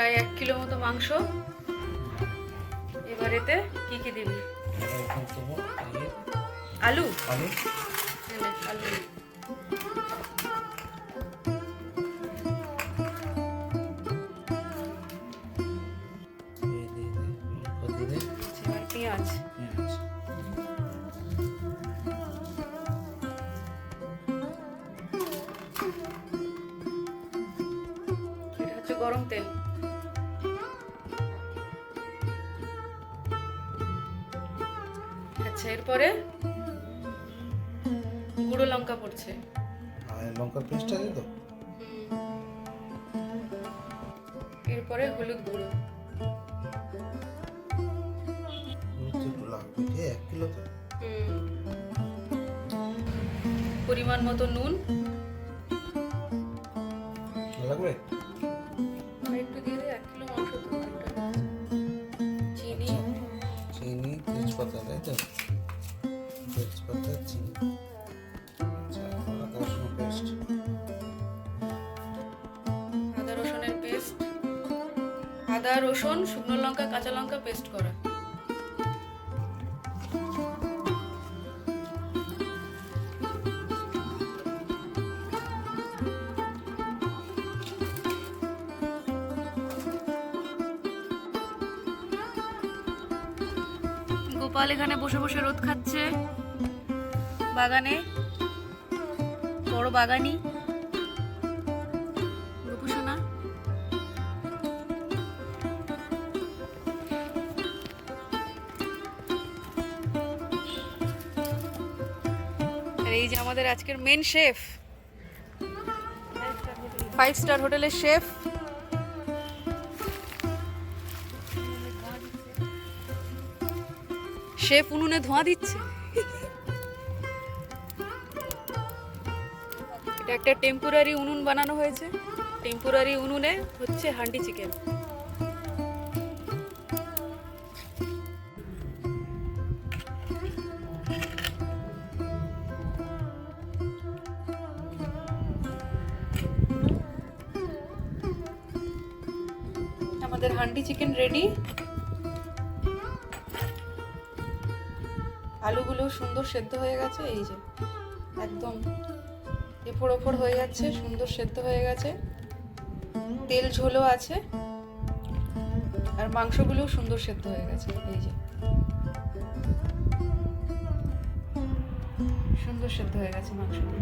প্রায় এক কিলো মতো মাংস। এবার এতে কি কি দিবি? আলু। আলু গরম তেল। আচ্ছা এরপরে গুঁড়ো লঙ্কা পড়ছে। লঙ্কা পেস্টটা দিয়ে তো? এরপরে হলুদ গুঁড়ো। পরিমাণ মতো নুন। লাগবে? আদা, রসুন, শুকনো লঙ্কা, কাঁচা লঙ্কা পেস্ট করা। গোপাল এখানে বসে বসে রোদ খাচ্ছে। বাগানে, বড় বাগানি এই যে আমাদের আজকের মেন শেফ ফাইভ স্টার হোটেলের শেফ শেফ উনুনে ধোঁয়া দিচ্ছে। এটা একটা টেম্পোরারি উনুন বানানো হয়েছে। টেম্পোরারি উনুনে হচ্ছে হান্ডি চিকেন আমাদের হান্ডি চিকেন রেডি আলুগুলো সুন্দর সেদ্ধ হয়ে গেছে, এই যে একদম এফোড় ওফোড় হয়ে যাচ্ছে, সুন্দর সেদ্ধ হয়ে গেছে। তেল ঝোলও আছে, আর মাংসগুলোও সুন্দর সেদ্ধ হয়ে গেছে, এই যে। সুন্দর সেদ্ধ হয়ে গেছে মাংসগুলো।